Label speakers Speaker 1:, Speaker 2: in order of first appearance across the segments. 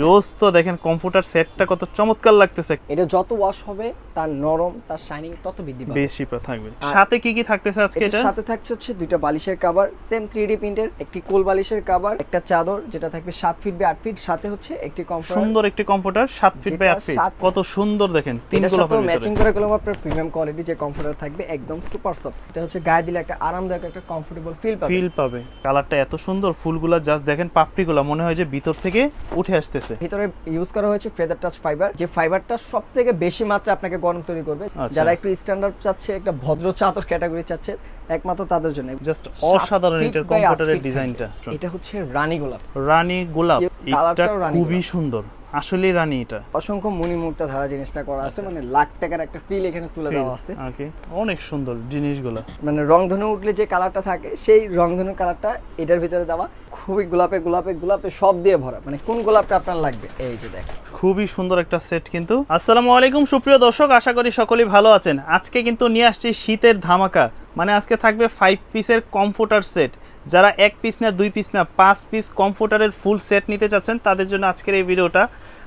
Speaker 1: জোস তো দেখেন কম্পিউটার সেটটা কত চমৎকার লাগতেছে।
Speaker 2: এটা যত ওয়াশ হবে তার নরম তার শাইনিং তত বৃদ্ধি পাবে।
Speaker 1: বেশি থাকবে। সাথে কি কি থাকতেছে আজকে এটা?
Speaker 2: সাথে থাকছে হচ্ছে দুইটা বালিশের কভার সেম থ্রি ডি প্রিন্টের একটি কোল বালিশের কভার একটা চাদর যেটা থাকবে সাত ফিট বাই আট ফিট সাথে হচ্ছে একটি কমফোর্ট
Speaker 1: সুন্দর একটি কম্পিউটার সাত ফিট বাই
Speaker 2: যেটা
Speaker 1: আট ফিট কত সুন্দর দেখেন তিন গোলাপের
Speaker 2: ম্যাচিং করে গেলাম আপনার প্রিমিয়াম কোয়ালিটি যে কমফোর্টার থাকবে একদম সুপার সফট এটা হচ্ছে গায়ে দিলে একটা আরামদায়ক একটা কমফোর্টেবল ফিল পাবে।
Speaker 1: ফিল পাবে। কালারটা এত সুন্দর ফুলগুলা জাস্ট দেখেন পাপড়িগুলা মনে হয় যে ভিতর থেকে উঠে আসতেছে।
Speaker 2: ভিতরে ইউজ করা হয়েছে ফেদার টাচ ফাইবার যে ফাইবারটা সব থেকে বেশি মাত্রা আপনাকে গরম তৈরি করবে।
Speaker 1: আচ্ছা।
Speaker 2: যারা একটু স্ট্যান্ডার্ড চাচ্ছে একটা ভদ্র চাদর ক্যাটাগরি চাচ্ছে একমাত্র তাদের জন্য।
Speaker 1: জাস্ট অসাধারণ এটার
Speaker 2: by
Speaker 1: কম্পিউটারের ডিজাইনটা
Speaker 2: এটা হচ্ছে রানী গোলাপ।
Speaker 1: রানী গোলাপ। এটা খুবই সুন্দর। আসলেই রানী এটা।
Speaker 2: অসংখ্য মণিমুক্তা ধারা জিনিসটা করা আছে মানে লাখ টাকার একটা ফিল এখানে তুলে দেওয়া আছে।
Speaker 1: ওকে অনেক সুন্দর জিনিসগুলো।
Speaker 2: মানে রংধনু উঠলে যে কালারটা থাকে সেই রংধনু কালারটা এটার ভিতরে দেওয়া খুবই গোলাপে গোলাপে গোলাপে সব দিয়ে ভরা। মানে কোন গোলাপটা আপনার লাগবে? এই যে দেখ
Speaker 1: খুবই সুন্দর একটা সেট কিন্তু। আসসালামু আলাইকুম সুপ্রিয় দর্শক আশা করি সকলেই ভালো আছেন। আজকে কিন্তু নিয়ে আসছি শীতের ধামাকা। মানে আজকে থাকবে ফাইভ পিসের কমফোর্টার সেট যারা এক পিস না দুই পিস না পাঁচ পিস কমফোর্টারের ফুল সেট নিতে চাচ্ছেন তাদের জন্য আজকের এই ভিডিওটা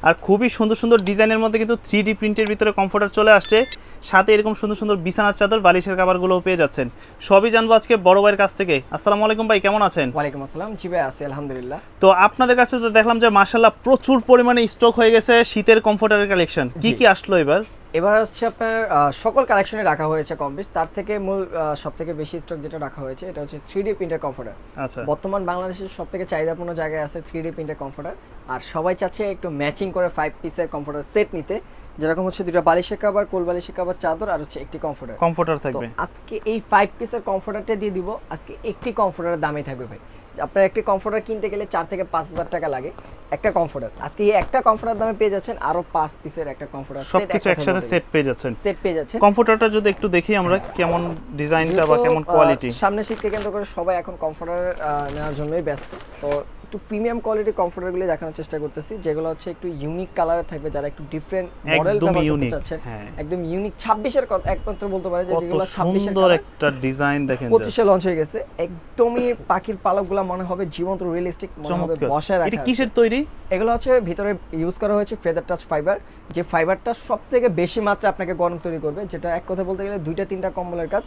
Speaker 1: আর খুবই সুন্দর সুন্দর ডিজাইনের মধ্যে কিন্তু থ্রি ডি প্রিন্টের ভিতরে কমফোর্টার চলে আসছে। সাথে এরকম সুন্দর সুন্দর বিছানার চাদর বালিশের কাবারগুলোও পেয়ে যাচ্ছেন। সবই জানব আজকে বড় ভাইয়ের কাছ থেকে। আসসালামু আলাইকুম ভাই কেমন আছেন?
Speaker 2: ওয়ালাইকুম আসসালাম জি ভাই আছি আলহামদুলিল্লাহ।
Speaker 1: তো আপনাদের কাছে তো দেখলাম যে মার্শাল্লাহ প্রচুর পরিমাণে স্টক হয়ে গেছে শীতের কমফোর্টারের কালেকশন কি কি আসলো এবার?
Speaker 2: এবার হচ্ছে আপনার সকল কালেকশনে রাখা হয়েছে কম বেশ। তার থেকে মূল সব থেকে বেশি স্টক যেটা রাখা হয়েছে এটা হচ্ছে থ্রি ডি প্রিন্টার কমফোর্টার
Speaker 1: আচ্ছা।
Speaker 2: বর্তমান বাংলাদেশের সব থেকে চাহিদাপূর্ণ জায়গায় আছে থ্রি ডি প্রিন্টার কমফোর্টার আর সবাই চাচ্ছে একটু ম্যাচিং করে ফাইভ পিসের কমফোর্টার সেট নিতে। যেরকম হচ্ছে দুটো বালিশের কাবার কোল বালিশের কাবার চাদর আর হচ্ছে একটি কমফোর্টার
Speaker 1: কমফোর্টার থাকবে।
Speaker 2: আজকে এই ফাইভ পিসের কমফোর্টারটা দিয়ে দিব। আজকে একটি কমফোর্টারের দামে থাকবে ভাই। আপনার একটি কমফোর্টার কিনতে গেলে চার থেকে পাঁচ হাজার টাকা লাগে। একটা কমফোর্টার আজকে এই একটা কমফোর্টার দামে পেয়ে যাচ্ছেন আরও পাঁচ পিসের একটা কমফোর্টার
Speaker 1: সবকিছু একসাথে সেট পেয়ে যাচ্ছেন।
Speaker 2: সেট পেয়ে যাচ্ছেন।
Speaker 1: কমফোর্টারটা যদি একটু দেখি আমরা কেমন ডিজাইনটা বা কেমন কোয়ালিটি
Speaker 2: সামনে শীতকে কেন্দ্র করে সবাই এখন কমফোর্টার নেওয়ার জন্যই ব্যস্ত। তো একটু প্রিমিয়াম কোয়ালিটি কমফোর্টারগুলো দেখানোর চেষ্টা করতেছি যেগুলো হচ্ছে একটু ইউনিক কালারে থাকবে যারা একটু ডিফারেন্ট মডেল ব্যবহার করতে
Speaker 1: ইউনিক
Speaker 2: চাচ্ছেন
Speaker 1: হ্যাঁ।
Speaker 2: একদম ইউনিক ছাব্বিশের কথা একমাত্র বলতে পারে যে যেগুলো ছাব্বিশের
Speaker 1: সুন্দর একটা ডিজাইন দেখেন just।
Speaker 2: পঁচিশে লঞ্চ হয়ে গেছে। একদমই পাখির পালকগুলো মনে হবে জীবন্ত রিয়েলিস্টিক মনে হবে বসায়
Speaker 1: এটা
Speaker 2: রাখা আছে।
Speaker 1: কিসের তৈরি?
Speaker 2: এগুলো হচ্ছে ভিতরে ইউজ করা হয়েছে ফেদার টাচ ফাইবার যে ফাইবারটা সব থেকে বেশি মাত্রা আপনাকে গরম তৈরি করবে যেটা এক কথা বলতে গেলে দুইটা তিনটা কম্বলের কাজ।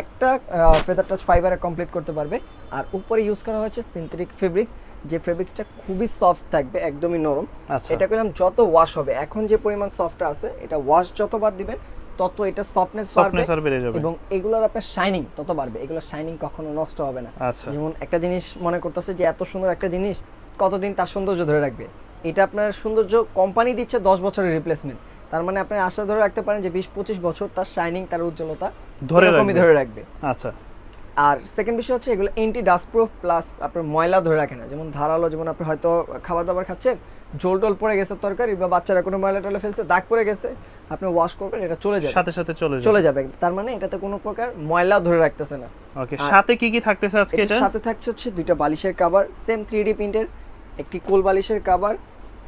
Speaker 2: একটা ফেদার টাচ ফাইবারে কমপ্লিট করতে পারবে। আর উপরে ইউজ করা হয়েছে সিনথেটিক ফেব্রিক্স যে ফেব্রিক্সটা খুবই সফট থাকবে একদমই নরম।
Speaker 1: আচ্ছা।
Speaker 2: এটা করলাম যত ওয়াশ হবে। এখন যে পরিমাণ সফটটা আছে এটা ওয়াশ যতবার দিবেন তত এটা সফটনেস বাড়বে এবং এগুলোর আপনার শাইনিং তত বাড়বে। এগুলোর শাইনিং কখনো নষ্ট হবে না।
Speaker 1: আচ্ছা।
Speaker 2: যেমন একটা জিনিস মনে করতেছে যে এত সুন্দর একটা জিনিস কতদিন তার সৌন্দর্য ধরে রাখবে? এটা আপনার সৌন্দর্য কোম্পানি দিচ্ছে দশ বছরের রিপ্লেসমেন্ট তার মানে আপনি আশা ধরে রাখতে পারেন যে বিশ পঁচিশ বছর তার শাইনিং তার উজ্জ্বলতা
Speaker 1: ধরে
Speaker 2: ধরে রাখবে।
Speaker 1: আচ্ছা।
Speaker 2: আর সেকেন্ড বিষয় হচ্ছে এগুলো এন্টি ডাস্ট প্রুফ প্লাস আপনার ময়লা ধরে রাখে না। যেমন ধারালো যেমন আপনি হয়তো খাবার দাবার খাচ্ছেন জল টল পড়ে গেছে তরকারি বা বাচ্চারা কোনো ময়লা টলে ফেলছে দাগ পড়ে গেছে আপনি ওয়াশ করবেন এটা চলে যাবে।
Speaker 1: সাথে সাথে চলে যাবে।
Speaker 2: চলে যাবে। তার মানে এটাতে কোনো প্রকার ময়লা ধরে রাখতেছে না।
Speaker 1: ওকে সাথে কি কি থাকতেছে আজকে এটা?
Speaker 2: সাথে থাকছে হচ্ছে দুইটা বালিশের কাভার সেম থ্রি ডি প্রিন্টের একটি কোল বালিশের কভার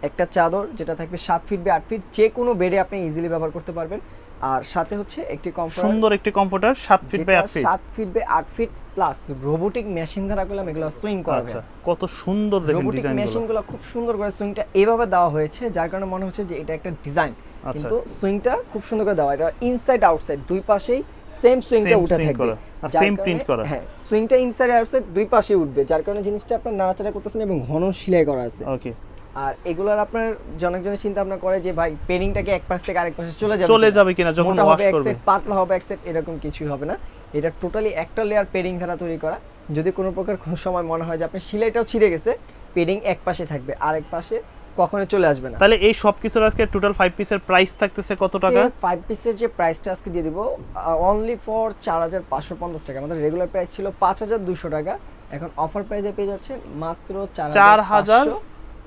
Speaker 2: একটা চাদর যেটা থাকবে সাত ফিট বা আট ফিট যে কোনো বেডে আপনি ইজিলি ব্যবহার করতে পারবেন। আর সাথে হচ্ছে একটি কমফোর্ট
Speaker 1: সুন্দর একটি কম্পিউটার সাত ফিট বাই আট ফিট
Speaker 2: সাত ফিট বাই আট ফিট প্লাস রোবোটিক মেশিন দ্বারা করলাম এগুলো সুইং করা
Speaker 1: আচ্ছা কত সুন্দর দেখেন
Speaker 2: রোবোটিক
Speaker 1: ডিজাইনগুলো
Speaker 2: মেশিনগুলো খুব সুন্দর করে সুইংটা এইভাবে দেওয়া হয়েছে যার কারণে মনে হচ্ছে যে এটা একটা ডিজাইন
Speaker 1: আচ্ছা।
Speaker 2: কিন্তু সুইংটা খুব সুন্দর করে দেওয়া এটা ইনসাইড আউটসাইড দুই পাশেই সেম সুইংটা উঠে থাকবে।
Speaker 1: same
Speaker 2: কারণে-
Speaker 1: করা।
Speaker 2: হ্যাঁ সুইংটা ইনসাইড আউটসাইড দুই পাশে উঠবে। যার কারণে জিনিসটা আপনার নাড়াচাড়া করতেছেন এবং ঘন সেলাই করা আছে।
Speaker 1: ওকে
Speaker 2: আর এগুলার আপনার জনকজনের চিন্তা ভাবনা করে যে ভাই পেনিংটাকে এক পাশ থেকে আরেক পাশে চলে যাবে
Speaker 1: চলে যাবে কিনা যখন ওয়াশ করবে।
Speaker 2: পাতলা হবে এক set, এরকম কিছুই হবে না। এটা টোটালি একটা লেয়ার পেডিং দ্বারা তৈরি করা। যদি কোনো প্রকার কোনো সময় মনে হয় যে আপনার সিলাইটাও ছিঁড়ে গেছে পেডিং এক পাশে থাকবে আরেক পাশে কখনো চলে আসবে না।
Speaker 1: তাহলে এই সব কিছুর আজকে টোটাল ফাইভ পিসের প্রাইস থাকতেছে কত টাকা?
Speaker 2: ফাইভ পিসের যে প্রাইসটা আজকে দিয়ে দিব অনলি ফর চার হাজার পাঁচশো পঞ্চাশ টাকা। আমাদের রেগুলার প্রাইস ছিল পাঁচ হাজার দুশো টাকা। এখন অফার প্রাইসে পেয়ে যাচ্ছেন মাত্র চার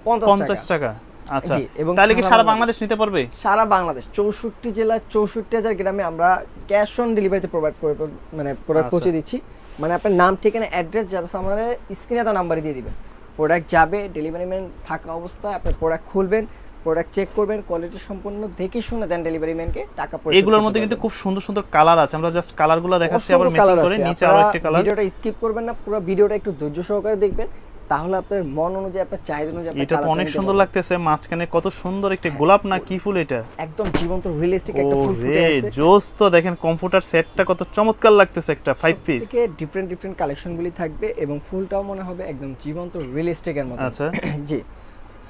Speaker 1: চার হাজার
Speaker 2: পঞ্চাশ
Speaker 1: পঞ্চাশ টাকা। আচ্ছা।
Speaker 2: এবং
Speaker 1: তাহলে কি
Speaker 2: সারা বাংলাদেশ।
Speaker 1: নিতে পারবে?
Speaker 2: সারা বাংলাদেশ। চৌষট্টি জেলার চৌষট্টি হাজার গ্রামে আমরা ক্যাশ অন ডেলিভারিতে প্রোভাইড করে মানে প্রোডাক্ট
Speaker 1: আচ্ছা।
Speaker 2: পৌঁছে দিচ্ছি। মানে আপনার নাম ঠিকানা অ্যাড্রেস যাতে আমাদের স্ক্রিনে তার নাম্বারই দিয়ে দিবেন। প্রোডাক্ট যাবে ডেলিভারি ম্যান থাকা অবস্থায় আপনি প্রোডাক্ট খুলবেন প্রোডাক্ট চেক করবেন কোয়ালিটি সম্পূর্ণ দেখে শুনে দেন ডেলিভারি ম্যানকে টাকা পরিশোধ
Speaker 1: এগুলোর মধ্যে কিন্তু খুব সুন্দর সুন্দর কালার আছে। আমরা জাস্ট কালারগুলো দেখাচ্ছি আবার ম্যাচিং করে নিচে
Speaker 2: আরও
Speaker 1: একটা কালার
Speaker 2: ভিডিওটা স্কিপ করবেন না পুরো ভিডিওটা একটু ধৈর্য সহকারে দেখবেন। তাহলে আপনার মন অনুযায়ী আপনার চাহিদা অনুযায়ী
Speaker 1: এটা তো অনেক সুন্দর লাগতেছে মাঝখানে কত সুন্দর একটা গোলাপ না কি ফুল এটা?
Speaker 2: একদম জীবন্ত রিয়েলিস্টিক একটা ফুল ফুটে আছে
Speaker 1: জোস তো দেখেন কম্পিউটার সেটটা কত চমৎকার লাগতেছে একটা ফাইভ পিস
Speaker 2: থেকে ডিফারেন্ট ডিফারেন্ট কালেকশনগুলি থাকবে এবং ফুলটাও মনে হবে একদম জীবন্ত রিয়েলিস্টিক এর মতো।
Speaker 1: আচ্ছা।
Speaker 2: জি।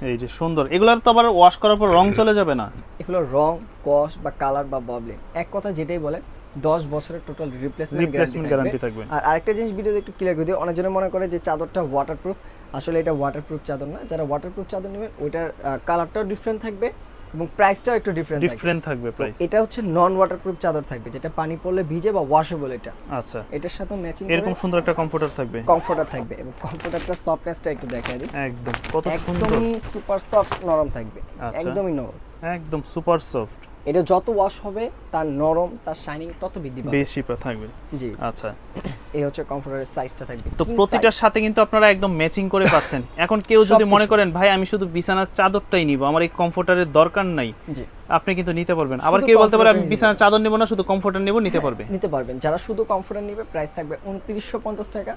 Speaker 1: এই যে সুন্দর এগুলার তো আবার ওয়াশ করার পর রং চলে যাবে না?
Speaker 2: এগুলো রং কস বা কালার বা ববলিং এক কথা যেটাই বলে 10 বছরের টোটাল রিপ্লেসমেন্ট
Speaker 1: গ্যারান্টি থাকবে।
Speaker 2: আর আরেকটা জিনিস ভিডিওতে একটু ক্লিয়ার করে দিই অনেকজনে মনে করে যে চাদরটা ওয়াটারপ্রুফ আসলে এটা ওয়াটারপ্রুফ চাদর না যারা ওয়াটারপ্রুফ চাদর নেবে ওইটার কালারটাও ডিফারেন্ট থাকবে এবং প্রাইসটাও একটু ডিফারেন্ট
Speaker 1: ডিফারেন্ট থাকবে প্রাইস
Speaker 2: এটা হচ্ছে নন ওয়াটারপ্রুফ চাদর থাকবে যেটা পানি পড়লে ভিজে বা ওয়াশেবল এটা।
Speaker 1: আচ্ছা।
Speaker 2: এটার সাথে ম্যাচিং
Speaker 1: এরকম সুন্দর একটা কমফর্টার থাকবে।
Speaker 2: কমফর্টার থাকবে এবং কমফর্টারটা সফটনেসটা একটু দেখাই দিই।
Speaker 1: একদম। কত সুন্দর।
Speaker 2: একদমই সুপার সফট নরম থাকবে।
Speaker 1: আচ্ছা।
Speaker 2: একদমই নরম।
Speaker 1: একদম সুপার সফট
Speaker 2: এটা যত ওয়াশ হবে তার নরম তার শাইনিং তত বৃদ্ধি পাবে।
Speaker 1: বেশি থাকবে?
Speaker 2: জি।
Speaker 1: আচ্ছা।
Speaker 2: এই হচ্ছে কমফোর্টারের সাইজটা থাকবে।
Speaker 1: তো প্রতিটার সাথে কিন্তু আপনারা একদম ম্যাচিং করে পাচ্ছেন। এখন কেউ যদি মনে করেন ভাই আমি শুধু বিছানার চাদরটাই নিব আমার এই কমফোর্টারের দরকার নাই।
Speaker 2: জি।
Speaker 1: আপনি কিন্তু নিতে পারবেন। আবার কেউ বলতে পারে আমি বিছানার চাদর নিব না শুধু কমফোর্টার নিব নিতে পারবে।
Speaker 2: নিতে পারবেন। যারা শুধু কমফোর্টার নিবে প্রাইস থাকবে উনত্রিশশো পঞ্চাশ টাকা।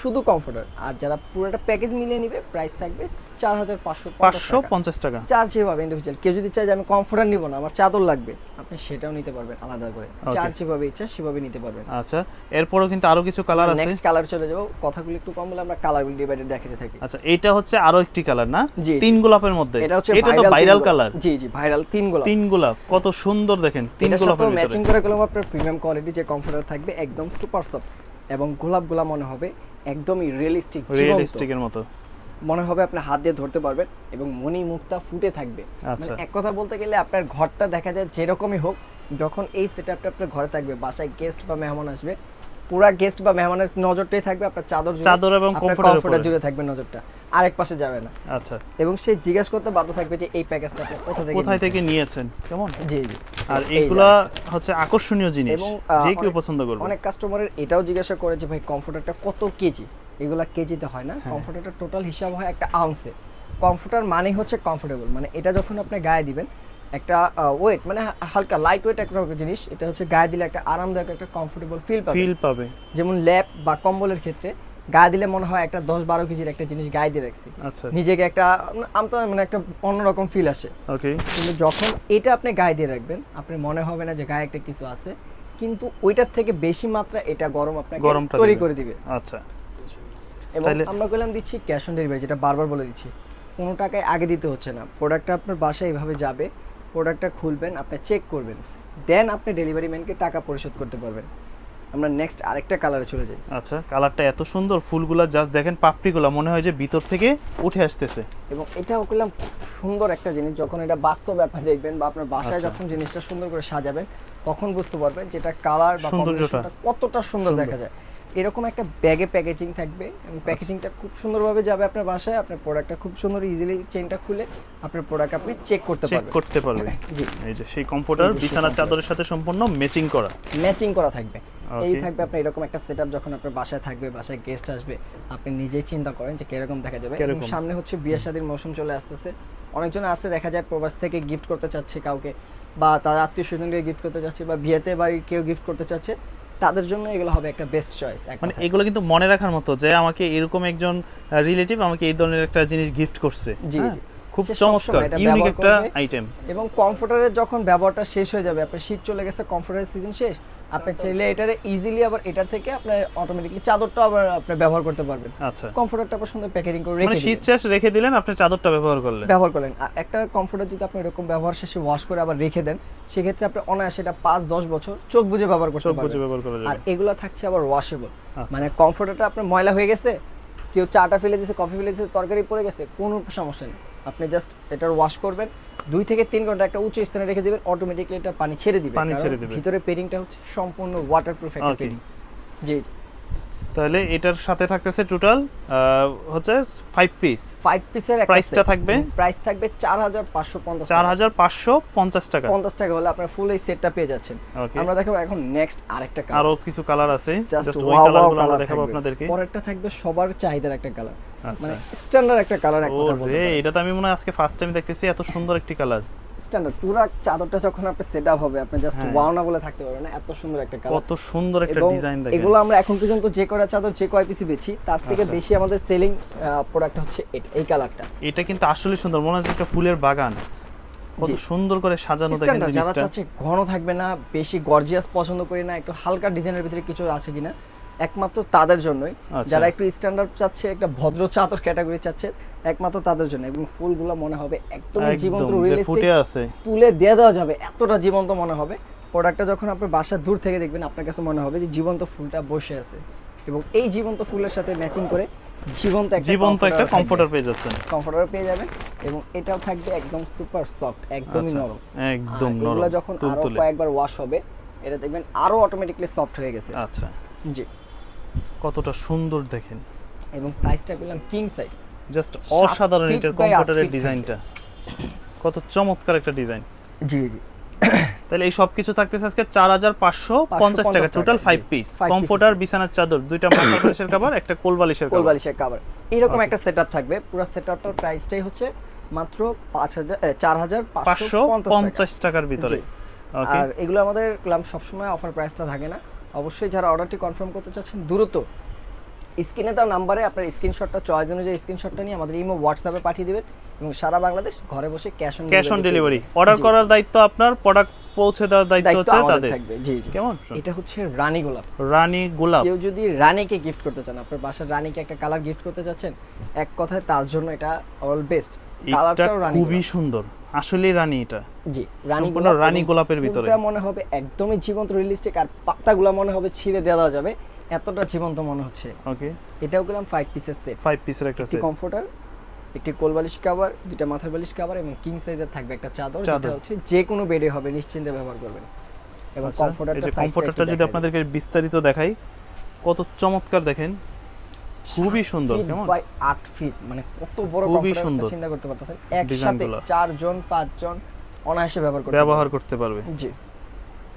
Speaker 2: শুধু কমফোর্টার আর যারা পুরোটা প্যাকেজ মিলিয়ে নিবে প্রাইস থাকবে চার হাজার পাঁচশো
Speaker 1: পাঁচশো পঞ্চাশ টাকা।
Speaker 2: চার যেভাবে ইন্ডিভিজুয়াল কেউ যদি চায় যে আমি কমফোর্টার নিব না আমার চাদর লাগবে আপনি সেটাও নিতে পারবেন আলাদা করে। চার যেভাবে ইচ্ছা সেভাবে নিতে পারবেন।
Speaker 1: আচ্ছা এরপরও কিন্তু আরও কিছু কালার আছে?
Speaker 2: নেক্সট কালার চলে যাব। কথাগুলো একটু কম বলে আমরা কালারগুলো ডিভাইডেড দেখাতে থাকি।
Speaker 1: আচ্ছা এটা হচ্ছে আরও একটি কালার না। তিন গোলাপের মধ্যে।
Speaker 2: এটা হচ্ছে
Speaker 1: এটা তো ভাইরাল কালার
Speaker 2: জি জি ভাইরাল তিন গোলাপ।
Speaker 1: তিন গোলাপ কত সুন্দর দেখেন তিন গোলাপের
Speaker 2: ম্যাচিং করে গেলাম আপনার প্রিমিয়াম কোয়ালিটি যে কমফোর্টার থাকবে একদম সুপার সফট এবং গোলাপগুলা মনে হবে একদমই রিয়েলিস্টিক
Speaker 1: রিয়েলিস্টিকের মতো।
Speaker 2: মনে হবে আপনি হাত দিয়ে ধরতে পারবেন এবং মনি মুক্তা ফুটে থাকবে।
Speaker 1: আচ্ছা।
Speaker 2: মানে এক কথা বলতে গেলে আপনার ঘরটা দেখা যায় যেরকমই হোক যখন এই সেটআপটা আপনার ঘরে থাকবে বাসায় গেস্ট বা মেহমান আসবে পুরা গেস্ট বা মেহমানের নজরটাই থাকবে আপনার চাদর
Speaker 1: চাদর এবং উপরে।
Speaker 2: জুড়ে থাকবে নজরটা আরেক পাশে যাবে না।
Speaker 1: আচ্ছা।
Speaker 2: এবং সে জিজ্ঞাসা করতে বাধ্য থাকবে যে এই প্যাকেজটা আপনি কোথা থেকে নিয়েছেন?
Speaker 1: থেকে নিয়েছেন? কেমন?
Speaker 2: জি জি।
Speaker 1: আর এইগুলা হচ্ছে আকর্ষণীয় জিনিস যে কেউ পছন্দ করবে।
Speaker 2: অনেক কাস্টমারের এটাও জিজ্ঞাসা করে যে ভাই কমফোর্টারটা কত কেজি? এগুলা কেজিতে হয়
Speaker 1: হ্যাঁ।
Speaker 2: না কমফোর্টারটা টোটাল হিসাব হয় একটা আউন্সে কমফোর্টার মানে হচ্ছে কমফোর্টেবল মানে এটা যখন আপনি গায়ে দিবেন একটা ওয়েট মানে হালকা লাইট ওয়েট একটা জিনিস এটা হচ্ছে গায়ে দিলে একটা আরামদায়ক একটা কমফোর্টেবল ফিল পাবে।
Speaker 1: ফিল পাবে।
Speaker 2: যেমন ল্যাপ বা কম্বলের ক্ষেত্রে গায়ে দিলে মনে হয় একটা দশ বারো কেজির একটা জিনিস গায়ে দিয়ে রাখছি।
Speaker 1: আচ্ছা।
Speaker 2: নিজেকে একটা আমতা মানে একটা অন্যরকম ফিল আসে।
Speaker 1: ওকে
Speaker 2: কিন্তু যখন এটা আপনি গায়ে দিয়ে রাখবেন আপনার মনে হবে না যে গায়ে একটা কিছু আছে কিন্তু ওইটার থেকে বেশি মাত্রা এটা গরম আপনাকে
Speaker 1: গরমটা
Speaker 2: তৈরি করে দিবে।
Speaker 1: আচ্ছা।
Speaker 2: এবং আমরা বললাম দিচ্ছি ক্যাশ অন ডেলিভারি যেটা বারবার বলে দিচ্ছি। কোনো টাকায় আগে দিতে হচ্ছে না। প্রোডাক্টটা আপনার বাসায় এইভাবে যাবে প্রোডাক্টটা খুলবেন আপনি চেক করবেন। দেন আপনি ডেলিভারি ম্যানকে টাকা পরিশোধ করতে পারবেন। আমরা নেক্সট আরেকটা কালারে চলে যাই
Speaker 1: আচ্ছা কালারটা এত সুন্দর ফুলগুলা জাস্ট দেখেন পাপড়িগুলো মনে হয় যে ভিতর থেকে উঠে আসতেছে
Speaker 2: এবং এটাও করলাম সুন্দর একটা জিনিস যখন এটা বাস্তব আপনি দেখবেন বা আপনার বাসায়
Speaker 1: আচ্ছা।
Speaker 2: যখন জিনিসটা সুন্দর করে সাজাবেন তখন বুঝতে পারবেন যেটা কালার বা কতটা সুন্দর
Speaker 1: সুন্দর।
Speaker 2: দেখা যায় এরকম একটা ব্যাগে প্যাকেজিং থাকবে। এবং প্যাকেজিংটা খুব সুন্দরভাবে যাবে আপনার বাসায়। আপনার প্রোডাক্টটা খুব সুন্দর ইজিলি চেনটা খুলে আপনার প্রোডাক্ট আপনি চেক করতে
Speaker 1: চেক
Speaker 2: পারবেন।
Speaker 1: করতে পারবে
Speaker 2: জি।
Speaker 1: এই যে সেই কমফোর্টার বিছানার চাদরের সাথে সম্পূর্ণ ম্যাচিং করা।
Speaker 2: ম্যাচিং করা থাকবে। এই থাকবে আপনার এরকম একটা সেটআপ যখন আপনার বাসায় থাকবে বাসায় গেস্ট আসবে আপনি নিজেই চিন্তা করেন যে কীরকম দেখা যাবে। সামনে হচ্ছে বিয়ে শাদীর মৌসুম চলে আসতেছে। অনেকজন আসতে দেখা যায় প্রবাস থেকে গিফট করতে চাচ্ছে কাউকে বা তার আত্মীয় স্বজনকে গিফট করতে চাচ্ছে বা বিয়েতে বাড়ি কেউ গিফট করতে চাচ্ছে। তাদের জন্য এগুলো হবে একটা বেস্ট চয়েস
Speaker 1: মানে এগুলো কিন্তু মনে রাখার মতো যে আমাকে এরকম একজন রিলেটিভ আমাকে এই ধরনের একটা জিনিস গিফট করছে
Speaker 2: জি,
Speaker 1: হ্যাঁ?
Speaker 2: জি।
Speaker 1: খুব চমৎকার ইউনিক একটা আইটেম
Speaker 2: এবং কমফোর্টারের যখন ব্যবহারটা শেষ হয়ে যাবে আপনার শীত চলে গেছে কমফোর্টারের সিজন শেষ আপনি চাইলে এটারে ইজিলি আবার এটা থেকে আপনার অটোমেটিকলি চাদরটা আবার আপনি ব্যবহার করতে পারবেন।
Speaker 1: আচ্ছা।
Speaker 2: কমফোর্টারটা আবার সুন্দর প্যাকেজিং করে
Speaker 1: মানে
Speaker 2: রেখে
Speaker 1: শীত
Speaker 2: দিবেন।
Speaker 1: শেষ রেখে দিলেন আপনি চাদরটা ব্যবহার করলেন।
Speaker 2: ব্যবহার করলেন। আর একটা কমফোর্টার যদি আপনি এরকম ব্যবহার শেষে ওয়াশ করে আবার রেখে দেন সেক্ষেত্রে আপনি অনায়াসে এটা পাঁচ দশ বছর চোখ বুঝে ব্যবহার করতে
Speaker 1: চোখ বুঝে ব্যবহার করা
Speaker 2: আর
Speaker 1: যাবে
Speaker 2: এগুলো থাকছে আবার ওয়াশেবল
Speaker 1: আচ্ছা।
Speaker 2: মানে কমফোর্টারটা আপনার ময়লা হয়ে গেছে কেউ চাটা ফেলে দিয়েছে কফি ফেলে দিয়েছে তরকারি পড়ে গেছে কোনো সমস্যা নেই। আপনি জাস্ট এটার ওয়াশ করবেন দুই থেকে তিন ঘণ্টা একটা উঁচু স্থানে রেখে দিবেন অটোমেটিকলি এটা পানি ছেড়ে দিবে।
Speaker 1: পানি ছেড়ে দিবে।
Speaker 2: ভিতরে পেডিংটা হচ্ছে সম্পূর্ণ ওয়াটারপ্রুফ একটা. পেডিং জি
Speaker 1: তাহলে এটার সাথে থাকতেছে টোটাল হচ্ছে ফাইভ পিস
Speaker 2: ফাইভ পিসের
Speaker 1: Price-টা থাকবে?
Speaker 2: প্রাইস থাকবে চার হাজার পাঁচশো পঞ্চাশ
Speaker 1: চার হাজার পাঁচশো পঞ্চাশ টাকা।
Speaker 2: পঞ্চাশ টাকা হলে আপনার ফুল এই সেটটা পেয়ে যাচ্ছেন। আমরা দেখাবো এখন নেক্সট আরেকটা কালার
Speaker 1: আরও কিছু কালার আছে।
Speaker 2: জাস্ট
Speaker 1: ওই কালারগুলো আমরা দেখাবো আপনাদেরকে।
Speaker 2: পরেরটা থাকবে সবার চাহিদার একটা কালার মানে স্ট্যান্ডার্ড একটা কালার এক কথা বলতে
Speaker 1: এটা তো আমি মনে হয় আজকে ফার্স্ট টাইম দেখতেছি এত সুন্দর একটি কালার
Speaker 2: স্ট্যান্ডার্ড পুরো চাদরটা যখন আপনি সেট আপ হবে আপনি জাস্ট
Speaker 1: হ্যাঁ।
Speaker 2: ওয়াও না বলে থাকতে পারবেন না এত সুন্দর একটা কালার
Speaker 1: কত সুন্দর একটা ডিজাইন দেখেন।
Speaker 2: এগুলো আমরা এখন পর্যন্ত যে কয়টা চাদর যে কয় পিসি বেচি তার থেকে
Speaker 1: আচ্ছা।
Speaker 2: বেশি আমাদের সেলিং প্রোডাক্ট হচ্ছে এই কালারটা
Speaker 1: এটা কিন্তু আসলে সুন্দর মনে হচ্ছে একটা ফুলের বাগান। কত সুন্দর করে সাজানো দেখেন
Speaker 2: স্ট্যান্ডার্ড যারা চাচ্ছে ঘন থাকবে না বেশি গর্জিয়াস পছন্দ করি না একটু হালকা ডিজাইনের ভিতরে কিছু আছে কিনা একমাত্র তাদের জন্যই।
Speaker 1: আচ্ছা।
Speaker 2: যারা একটু স্ট্যান্ডার্ড চাচ্ছে একটা ভদ্র চাদর ক্যাটাগরি চাচ্ছে একমাত্র তাদের জন্য। এবং ফুলগুলো মনে হবে একদমই জীবন্ত রিয়েলিস্টিক তুলে দিয়ে দেওয়া যাবে। এতটা জীবন্ত মনে হবে। প্রোডাক্টটা যখন আপনি বাসার দূর থেকে দেখবেন আপনার কাছে মনে হবে যে জীবন্ত ফুলটা বসে আছে। এবং এই জীবন্ত ফুলের সাথে ম্যাচিং করে জীবন্ত একটা
Speaker 1: জীবন্ত একটা কমফোর্টার পেয়ে যাচ্ছেন।
Speaker 2: কমফোর্টার পেয়ে যাবেন। এবং এটাও থাকবে একদম সুপার সফট একদমই
Speaker 1: আচ্ছা,
Speaker 2: নরম।
Speaker 1: একদম নরম
Speaker 2: এগুলো যখন
Speaker 1: আরও
Speaker 2: কয়েকবার ওয়াশ হবে এটা দেখবেন আরও অটোমেটিকলি সফট হয়ে গেছে।
Speaker 1: আচ্ছা।
Speaker 2: জি।
Speaker 1: কতটা সুন্দর দেখেন।
Speaker 2: এবং সাইজটা পেলাম কিং সাইজ
Speaker 1: জাস্ট অসাধারণ এটার কমফোর্টারের ডিজাইনটা। কত চমৎকার একটা ডিজাইন।
Speaker 2: জি জি।
Speaker 1: তাহলে এই সব কিছু থাকতেছে আজকে চার হাজার পাঁচশো পঞ্চাশ টাকা। টোটাল ফাইভ পিস কমফোর্টার বিছানার চাদর দুইটা মাথা বালিশের কাবার একটা কোল বালিশের কাবার
Speaker 2: কোলবালিশের কাভার এইরকম একটা সেটআপ থাকবে। পুরো সেটআপটার প্রাইসটাই হচ্ছে মাত্র পাঁচ হাজার চার হাজার
Speaker 1: পাঁচশো
Speaker 2: পঞ্চাশ
Speaker 1: টাকার ভিতরে। ওকে
Speaker 2: আর এগুলো আমাদের ক্লাম সবসময় অফার প্রাইসটা থাকে না। অবশ্যই যারা অর্ডারটি কনফার্ম করতে চাচ্ছেন দ্রুত স্ক্রিনে তার নাম্বারে আপনার স্ক্রিনশটটা চয়েস অনুযায়ী স্ক্রিনশটটা নিয়ে আমাদের ইমো হোয়াটসঅ্যাপে পাঠিয়ে দিবেন এবং সারা বাংলাদেশ ঘরে বসে cash on
Speaker 1: cash on delivery order করার দায়িত্ব আপনার প্রোডাক্ট পৌঁছে দেওয়ার দায়িত্ব হচ্ছে তাদের।
Speaker 2: থাকবে। জি জি।
Speaker 1: কেমন
Speaker 2: এটা হচ্ছে রানী গোলাপ।
Speaker 1: রানী গোলাপ।
Speaker 2: কেউ যদি রানীকে গিফট করতে চান আপনার বাসার রানীকে একটা কালার গিফট করতে চাচ্ছেন এক কথায় তার জন্য এটা অল বেস্ট কালারটাও রানী
Speaker 1: খুবই সুন্দর। আসলেই রানী এটা।
Speaker 2: জি রানী
Speaker 1: সম্পূর্ণ রানী গোলাপের ভিতরে।
Speaker 2: ফুলটা মনে হবে একদমই জীবন্ত রিয়েলিস্টিক আর পাতাগুলো মনে হবে ছিঁড়ে দেওয়া যাবে। এতটা জীবন্ত মনে হচ্ছে।
Speaker 1: ওকে
Speaker 2: এটাও গেলাম ফাইভ পিসের সেট
Speaker 1: ফাইভ পিসের একটা সেট
Speaker 2: কমফোর্টার একটি কোল বালিশ কাভার দুইটা মাথার বালিশ কাভার এবং কিং সাইজের থাকবে একটা চাদর। যেটা হচ্ছে যে কোনো বেডে হবে নিশ্চিন্তে ব্যবহার করবেন। এবং
Speaker 1: আচ্ছা
Speaker 2: কমফোর্টারটা
Speaker 1: যে কমফোর্টারটা যদি আপনাদেরকে বিস্তারিত দেখাই কত চমৎকার দেখেন। খুবই সুন্দর কেমন
Speaker 2: বাই আট ফিট মানে কত বড়
Speaker 1: খুবই সুন্দর।
Speaker 2: চিন্তা করতে পারতেছেন একসাথে। চারজন পাঁচজন অনায়াসে ব্যবহার করতে
Speaker 1: ব্যবহার করতে পারবে
Speaker 2: জি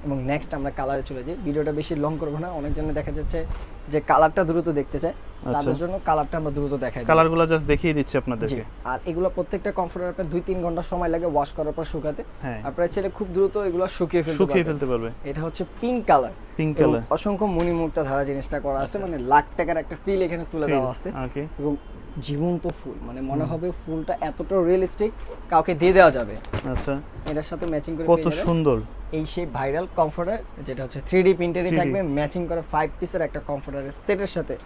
Speaker 2: এবং নেক্সট আমরা কালারে চলে যাই। ভিডিওটা বেশি লং করব না অনেকজনে দেখা যাচ্ছে যে কালারটা দ্রুত দেখতে চায় তাদের জন্য কালারটা আমরা দ্রুত দেখাই
Speaker 1: কালারগুলো জাস্ট দেখিয়ে দিচ্ছি আপনাদেরকে।
Speaker 2: আর এগুলো প্রত্যেকটা কমফোর্টার আপনার দুই তিন ঘণ্টা সময় লাগে ওয়াশ করার পর শুকাতে।
Speaker 1: হ্যাঁ।
Speaker 2: আপনারা চাইলে খুব দ্রুত এগুলো শুকিয়ে ফেলতে
Speaker 1: শুকিয়ে ফেলতে পারবে।
Speaker 2: এটা হচ্ছে পিঙ্ক কালার
Speaker 1: পিঙ্ক কালার
Speaker 2: অসংখ্য মণিমুক্তা ধারা জিনিসটা করা আছে মানে লাখ টাকার একটা ফিল এখানে তুলে দেওয়া আছে।
Speaker 1: ওকে
Speaker 2: এবং জীবন্ত ফুল মানে মনে হবে ফুলটা এতটা রিয়েলিস্টিক কাউকে দিয়ে দেওয়া যাবে।
Speaker 1: আচ্ছা।
Speaker 2: এটার সাথে ম্যাচিং করে
Speaker 1: কত সুন্দর।
Speaker 2: এই সেই ভাইরাল কমফোর্টার যেটা হচ্ছে থ্রি ডি প্রিন্টারই
Speaker 1: 3D
Speaker 2: থাকবে ম্যাচিং করে ফাইভ পিসের একটা কমফোর্টারের সেটের সাথে।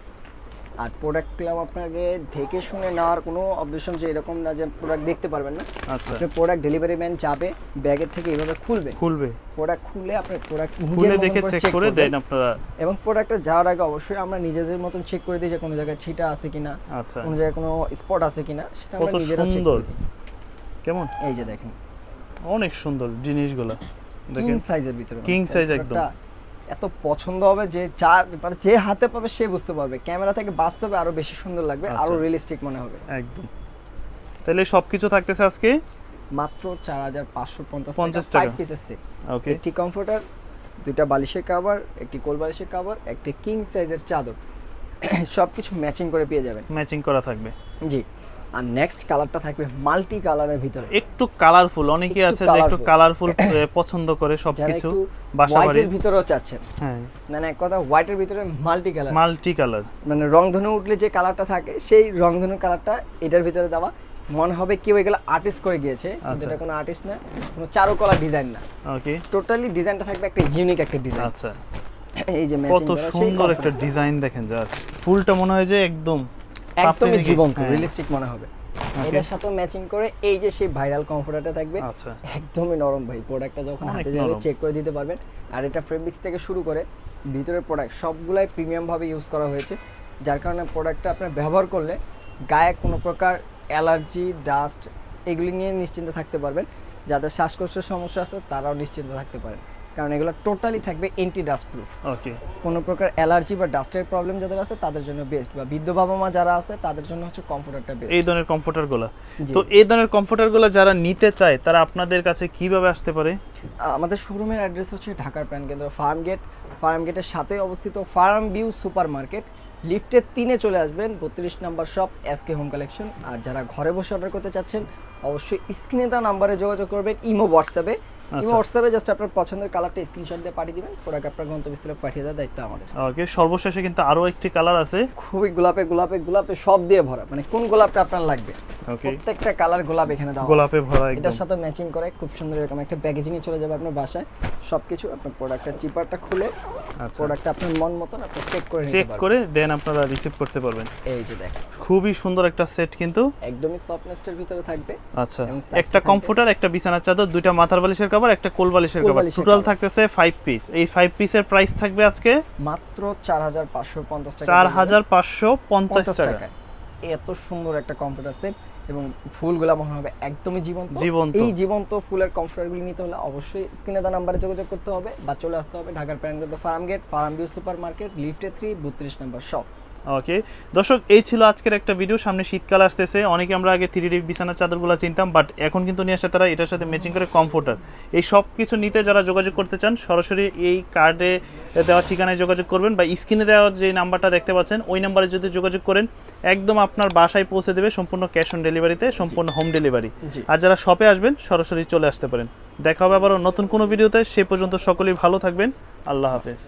Speaker 2: আর প্রোডাক্ট পেলাম আপনাকে দেখে শুনে নেওয়ার কোনো অবজেকশন যে এরকম না যে প্রোডাক্ট দেখতে পারবেন না।
Speaker 1: আচ্ছা।
Speaker 2: আপনি প্রোডাক্ট ডেলিভারি ম্যান যাবে ব্যাগের থেকে এইভাবে খুলবে।
Speaker 1: খুলবে।
Speaker 2: প্রোডাক্ট খুলে আপনার প্রোডাক্ট
Speaker 1: খুলে দেখে চেক করে দেন আপনারা
Speaker 2: এবং প্রোডাক্টটা যাওয়ার আগে অবশ্যই আমরা নিজেদের মতন চেক করে দিই যে কোনো জায়গায় ছিটা আছে কিনা
Speaker 1: আচ্ছা।
Speaker 2: কোনো জায়গায় কোনো স্পট আছে কিনা সেটা আমরা নিজেরা চেক
Speaker 1: সুন্দর।
Speaker 2: করে
Speaker 1: কেমন?
Speaker 2: এই যে দেখেন।
Speaker 1: অনেক সুন্দর জিনিসগুলো।
Speaker 2: কিং
Speaker 1: দেখেন
Speaker 2: সাইজের ভিতরে
Speaker 1: কিং
Speaker 2: সাইজ
Speaker 1: একদম।
Speaker 2: এত পছন্দ হবে যে যার মানে যে হাতে পাবে সে বুঝতে পারবে। ক্যামেরা থেকে বাস্তবে আরও বেশি সুন্দর লাগবে আরও
Speaker 1: আচ্ছা।
Speaker 2: রিয়েলিস্টিক মনে হবে।
Speaker 1: একদম। তাহলে সবকিছু থাকতেছে আজকে?
Speaker 2: মাত্র চার হাজার পাঁচশো পঞ্চাশ
Speaker 1: 50
Speaker 2: টাকা। ফাইভ
Speaker 1: টাকা।
Speaker 2: পিসের সেট
Speaker 1: ওকে
Speaker 2: একটি কমফোর্টার দুইটা বালিশের কাভার একটি কোল বালিশের কাভার একটি কিং সাইজের চাদর। সবকিছু ম্যাচিং করে পেয়ে যাবেন।
Speaker 1: ম্যাচিং করা থাকবে।
Speaker 2: জি। আর নেক্সট কালারটা থাকবে মাল্টি কালারের ভিতরে।
Speaker 1: একটু কালারফুল অনেকে আছে যে একটু কালারফুল পছন্দ করে সবকিছু
Speaker 2: একটু
Speaker 1: বাসা
Speaker 2: হোয়াইটের
Speaker 1: বাড়ির
Speaker 2: ভিতরেও চাচ্ছেন
Speaker 1: হ্যাঁ।
Speaker 2: মানে এক কথা হোয়াইটের ভিতরে মাল্টি কালার
Speaker 1: মাল্টি কালার
Speaker 2: মানে রংধনু উঠলে যে কালারটা থাকে সেই রংধনু কালারটা এটার ভিতরে দেওয়া। মনে হবে কেউ এগুলো আর্টিস্ট করে গিয়েছে
Speaker 1: আচ্ছা।
Speaker 2: এটা কোনো আর্টিস্ট না কোনো চারুকলা ডিজাইন না।
Speaker 1: ওকে
Speaker 2: টোটালি ডিজাইনটা থাকবে একটা ইউনিক একটা ডিজাইন
Speaker 1: আচ্ছা।
Speaker 2: এই যে
Speaker 1: কত সুন্দর একটা ডিজাইন দেখেন জাস্ট ফুলটা মনে হয় যে একদম
Speaker 2: একদমই জীবন্ত
Speaker 1: হ্যাঁ।
Speaker 2: রিয়েলিস্টিক মনে হবে। এটার সাথে ম্যাচিং করে এই যে সেই ভাইরাল কমফোর্টারটা থাকবে
Speaker 1: আচ্ছা।
Speaker 2: একদমই নরম ভাই। প্রোডাক্টটা যখন হাতে যাবে চেক করে দিতে পারবেন আর এটা ফেব্রিক্স থেকে শুরু করে ভিতরের প্রোডাক্ট সবগুলাই প্রিমিয়াম ভাবে ইউজ করা হয়েছে যার কারণে প্রোডাক্টটা আপনার ব্যবহার করলে গায়ে কোনো প্রকার অ্যালার্জি ডাস্ট এগুলি নিয়ে নিশ্চিন্ত থাকতে পারবেন। যাদের শ্বাসকষ্টের সমস্যা আছে তারাও নিশ্চিন্ত থাকতে পারেন। কারণ এগুলো টোটালি থাকবে এন্টি ডাস্ট প্রুফ
Speaker 1: ওকে
Speaker 2: কোনো প্রকার অ্যালার্জি বা ডাস্টের প্রবলেম যাদের আছে তাদের জন্য বেস্ট বা বৃদ্ধ বাবা মা যারা আছে তাদের জন্য হচ্ছে কমফোর্টারটা বেস্ট
Speaker 1: এই ধরনের কমফোর্টারগুলা
Speaker 2: জি।
Speaker 1: তো এই ধরনের কমফোর্টারগুলা যারা নিতে চায় তারা আপনাদের কাছে কীভাবে আসতে পারে?
Speaker 2: আমাদের শোরুমের অ্যাড্রেস হচ্ছে ঢাকার প্রাণ কেন্দ্র ফার্ম গেট। ফার্ম গেটের সাথে অবস্থিত ফার্ম ভিউ সুপার মার্কেট লিফটের তিনে চলে আসবেন বত্রিশ number shop SK home collection আর যারা ঘরে বসে অর্ডার করতে চাচ্ছেন অবশ্যই স্ক্রিনে দেওয়া নাম্বারে যোগাযোগ করবেন ইমো হোয়াটসঅ্যাপে ইমো
Speaker 1: আচ্ছা।
Speaker 2: হোয়াটসঅ্যাপে জাস্ট আপনার পছন্দের কালারটা স্ক্রিনশট দিয়ে পাঠিয়ে দিবেন। প্রোডাক্ট আপনার গন্তব্যস্থলে পাঠিয়ে দেওয়ার দায়িত্ব আমাদের।
Speaker 1: ওকে সর্বশেষে কিন্তু আরও একটি কালার আছে।
Speaker 2: খুবই গোলাপে গোলাপে গোলাপে সব দিয়ে ভরা। মানে কোন গোলাপটা আপনার লাগবে? প্রত্যেকটা কালার গোলাপ এখানে আছে।
Speaker 1: গোলাপে ভরা
Speaker 2: এটার সাথে ম্যাচিং করে খুব সুন্দর এরকম একটা চলে যাবে আপনার বাসায়। সবকিছু আপনার চিপারটা খুলে
Speaker 1: আচ্ছা।
Speaker 2: প্রোডাক্টটা আপনার মন মতন আপনি চেক করে
Speaker 1: চেক করে দেন আপনারা রিসিভ করতে পারবেন।
Speaker 2: এই যে দেখেন।
Speaker 1: খুবই সুন্দর একটা সেট কিন্তু।
Speaker 2: একদমই ভিতরে থাকবে।
Speaker 1: আচ্ছা। একটা কমফোর্টার একটা বিছানার চাদর দুইটা মাথার বালিশের কভার একটা কোল বালিশের কভার টোটাল থাকতেছে ফাইভ পিস এই ফাইভ পিসের প্রাইস থাকবে আজকে?
Speaker 2: মাত্র চার হাজার পাঁচশো পঞ্চাশ টাকা।
Speaker 1: চার
Speaker 2: দিয়ে
Speaker 1: হাজার পাঁচশো পঞ্চাশ
Speaker 2: পঞ্চাশ
Speaker 1: টাকা।
Speaker 2: এত সুন্দর একটা কম্পিউটার সেট এবং ফুলগুলা মনে হবে একদমই জীবন্ত।
Speaker 1: জীবন্ত।
Speaker 2: এই জীবন্ত ফুলের কম্পিউটারগুলি নিতে হলে অবশ্যই স্ক্রিনে দেওয়া নাম্বারে যোগাযোগ করতে হবে বা চলে আসতে হবে ঢাকার Farm Gate Farm View Super Market লিফটে থ্রি বত্রিশ নাম্বার শপ
Speaker 1: ওকে দর্শক এই ছিল আজকের একটা ভিডিও সামনে শীতকাল আসতেছে। অনেকে আমরা আগে থ্রি ডি বিছানার চাদরগুলো চিনতাম বাট এখন কিন্তু নিয়ে আসছে তারা এটার সাথে ম্যাচিং করে কমফোর্টার এই সব কিছু নিতে যারা যোগাযোগ করতে চান সরাসরি এই কার্ডে দেওয়া ঠিকানায় যোগাযোগ করবেন বা স্ক্রিনে দেওয়া যে নাম্বারটা দেখতে পাচ্ছেন ওই নাম্বারে যদি যোগাযোগ করেন একদম আপনার বাসায় পৌঁছে দেবে সম্পূর্ণ ক্যাশ অন ডেলিভারিতে সম্পূর্ণ হোম ডেলিভারি আর যারা শপে আসবেন সরাসরি চলে আসতে পারেন। দেখা হবে আবারও নতুন কোনো ভিডিওতে সে পর্যন্ত সকলেই ভালো থাকবেন। আল্লাহ হাফেজ।